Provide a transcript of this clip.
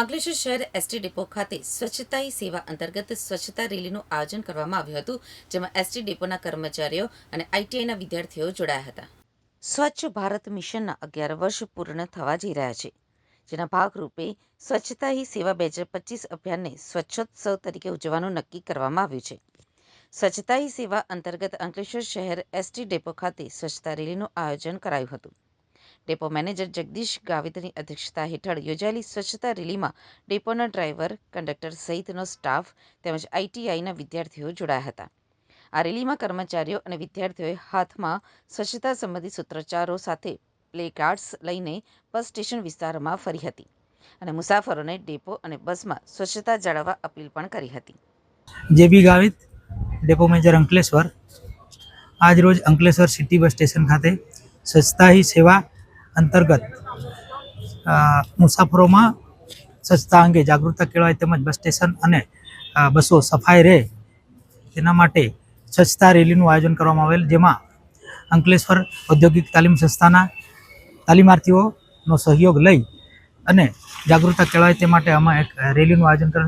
અંકલેશ્વર શહેર ST depot ખાતે સ્વચ્છતા સેવા અંતર્ગત સ્વચ્છતા રેલીનું આયોજન કરવામાં આવ્યું હતું, જેમાં એસટી ડેપોના કર્મચારીઓ અને આઈટીઆઈના વિદ્યાર્થીઓ જોડાયા હતા. સ્વચ્છ ભારત મિશનના અગિયાર વર્ષ પૂર્ણ થવા જઈ રહ્યા છે, જેના ભાગરૂપે સ્વચ્છતા હી સેવા બે હજાર પચીસ અભિયાનને સ્વચ્છોત્સવ તરીકે ઉજવવાનું નક્કી કરવામાં આવ્યું છે. સ્વચ્છતા હી સેવા અંતર્ગત અંકલેશ્વર શહેર એસટી ડેપો ખાતે સ્વચ્છતા રેલીનું આયોજન કરાયું હતું. ડેપો મેનેજર જગદીશ ગાવિતની અધ્યક્ષતા હેઠળ યોજાયેલી સ્વચ્છતા રેલીમાં ડેપોના ડ્રાઈવર, કંડક્ટર સહિતનો સ્ટાફ તેમજ આઈટીઆઈના વિદ્યાર્થીઓ જોડાયા હતા. આ રેલીમાં કર્મચારીઓ અને વિદ્યાર્થીઓએ હાથમાં સ્વચ્છતા સંબંધી સૂત્રોચ્ચારો સાથે પ્લે કાર્ડ્સ લઈને બસ સ્ટેશન વિસ્તારમાં ફરી હતી અને મુસાફરોને ડેપો અને બસમાં સ્વચ્છતા જાળવવા અપીલ પણ કરી હતી. જે B Gavit, depot manager Ankleshwar. આજરોજ અંકલેશ્વર સિટી બસ સ્ટેશન ખાતે સ્વચ્છતા હી સેવા અંતર્ગત મુસાફરોમાં સ્વચ્છતા અંગે જાગૃતતા કેળવાય તેમજ બસ સ્ટેશન અને બસો સફાઈ રહે તેના માટે સ્વચ્છતા રેલીનું આયોજન કરવામાં આવેલ, જેમાં અંકલેશ્વર ઔદ્યોગિક તાલીમ સંસ્થાના તાલીમાર્થીઓનો સહયોગ લઈ અને જાગૃતતા કેળવાય તે માટે અમે એક રેલીનું આયોજન